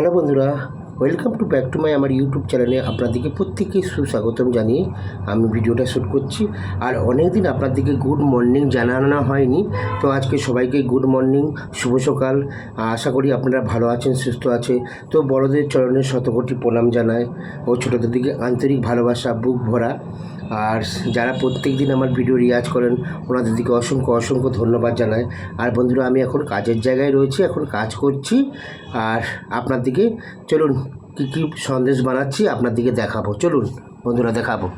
Hello বন্ধুরা welcome to back to my আমার YouTube চ্যানেলে আপনাদেরকে প্রত্যেককে সুস্বাগতম জানিয়ে আমি ভিডিওটা শ্যুট করছি। আর অনেক দিন আপনাদেরকে গুড মর্নিং জানানো হয়নি। তো আজকে সবাইকে গুড মর্নিং শুভ সকাল। আশা করি আপনারা ভালো আছেন, সুস্থ আছে তো বড়দের চরণে শতকোটি প্রণাম জানায় ও ছোটোদের দিকে আন্তরিক ভালোবাসা, বুক ভরা। আর যারা প্রত্যেক দিন আমার ভিডিও রিয়াজ করেন, ওনাদের দিকে অসংখ্য অসংখ্য ধন্যবাদ জানাই। আর বন্ধুরা, আমি এখন কাজের জায়গায় রয়েছি, এখন কাজ করছি। আর আপনার দিকে চলুন কী কী সন্দেশ বানাচ্ছি, আপনার দিকে দেখাবো। চলুন, বন্ধুরা দেখাবো।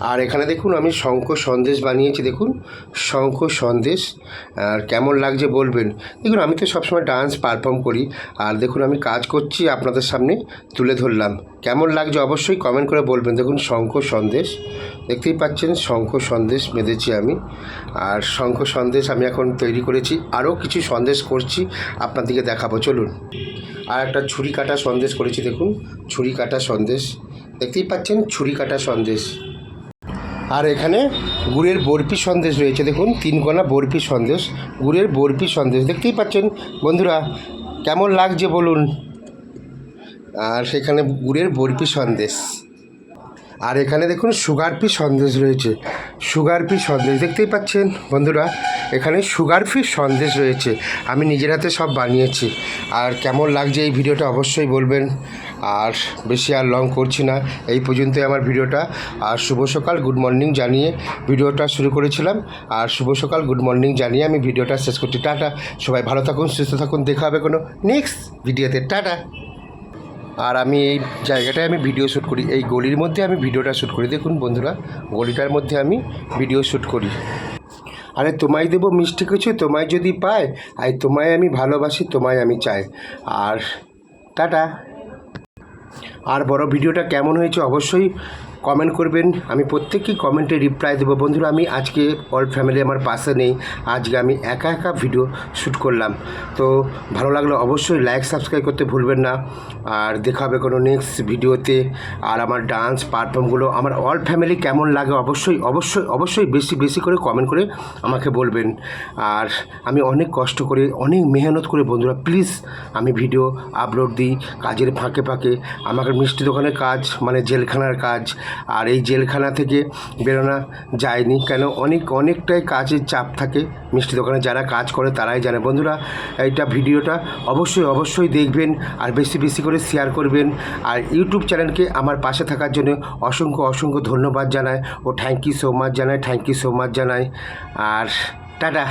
আর এখানে দেখুন, আমি শঙ্খ সন্দেশ বানিয়েছি, দেখুন। শঙ্খ সন্দেশ, আর কেমন লাগছে বলবেন? দেখুন, আমি তো সবসময় ডান্স পারফর্ম করি। আর দেখুন, আমি কাজ করছি আপনাদের সামনে, তুলে ধরলাম। কেমন লাগছে অবশ্যই কমেন্ট করে বলবেন। দেখুন, শঙ্খ সন্দেশ, দেখতেই পাচ্ছেন, শঙ্খ সন্দেশ বেঁধেছি আমি। আর শঙ্খ সন্দেশ আমি এখন তৈরি করেছি। আরও কিছু সন্দেশ করছি আপনাদেরকে দেখাবো। চলুন। আর একটা ছুরি কাটা সন্দেশ করেছি, দেখুন। ছুরি কাটা সন্দেশ। দেখতেই পাচ্ছেন, ছুরি কাটা সন্দেশ। আর এখানে গুড়ের বরফি সন্দেশ রয়েছে, দেখুন। তিন কোনা বরফি সন্দেশ, গুড়ের বরফি সন্দেশ। দেখতেই পাচ্ছেন, বন্ধুরা, কেমন লাগছে বলুন? আর সেখানে গুড়ের বরফি সন্দেশ। আর এখানে দেখুন সুগার ফ্রি সন্দেশ রয়েছে। সুগার ফ্রি সন্দেশ, দেখতেই পাচ্ছেন, বন্ধুরা এখানে সুগার ফ্রি সন্দেশ রয়েছে। আমি নিজের হাতে সব বানিয়েছি। আর কেমন লাগছে এই ভিডিওটা অবশ্যই বলবেন। আর বেশি আর লং করছি না। এই পর্যন্তই আমার ভিডিওটা। আর শুভ সকাল গুড মর্নিং জানিয়ে ভিডিওটা শুরু করেছিলাম। আর শুভ সকাল গুড মর্নিং জানিয়ে আমি ভিডিওটা শেষ করছি। টাটা। সবাই ভালো থাকুন, সুস্থ থাকুন। দেখা হবে কোনো নেক্সট ভিডিওতে টাটা। আর আমি এই জায়গাটায় আমি ভিডিও শ্যুট করি। এই গলির মধ্যে আমি ভিডিওটা শ্যুট করি। দেখুন বন্ধুরা, গলিটার মধ্যে আমি ভিডিও শ্যুট করি। আরে তোমায় দেবো মিষ্টি কিছু, তোমায় যদি পায় আর তোমায় আমি ভালোবাসি, তোমায় আমি চাই। আর টাটা। আর বড় ভিডিওটা কেমন হয়েছে অবশ্যই কমেন্ট করবেন। আমি প্রত্যেককেই কমেন্টে রিপ্লাই দেবো। বন্ধুরা, আমি আজকে অল ফ্যামিলি আমার পাশে নেই। আজকে আমি একা একা ভিডিও শ্যুট করলাম। তো ভালো লাগলে অবশ্যই লাইক সাবস্ক্রাইব করতে ভুলবেন না। আর দেখা হবে কোনো নেক্সট ভিডিওতে আর আমার ডান্স পারফর্মগুলো আমার অল ফ্যামিলি কেমন লাগে অবশ্যই অবশ্যই অবশ্যই বেশি বেশি করে কমেন্ট করে আমাকে বলবেন। আর আমি অনেক কষ্ট করে, অনেক মেহনত করে বন্ধুরা প্লিজ আমি ভিডিও আপলোড দিই। কাজের ফাঁকে ফাঁকে। আমাকে মিষ্টি দোকানের কাজ মানে জেলখানার কাজ আর এই জেলখানা থেকে বেরোনো যায়নি। কেন? অনেক, অনেকটাই কাজের চাপ থাকে মিষ্টি দোকানে। যারা কাজ করে তারাই জানে। বন্ধুরা, এইটা ভিডিওটা অবশ্যই অবশ্যই দেখবেন আর বেশি বেশি করে শেয়ার করবেন। আর ইউটিউব চ্যানেলকে আমার পাশে থাকার জন্য অসংখ্য অসংখ্য ধন্যবাদ জানায় ও থ্যাংক ইউ সো মাচ জানায় থ্যাংক ইউ সো মাচ জানায় আর টাটা।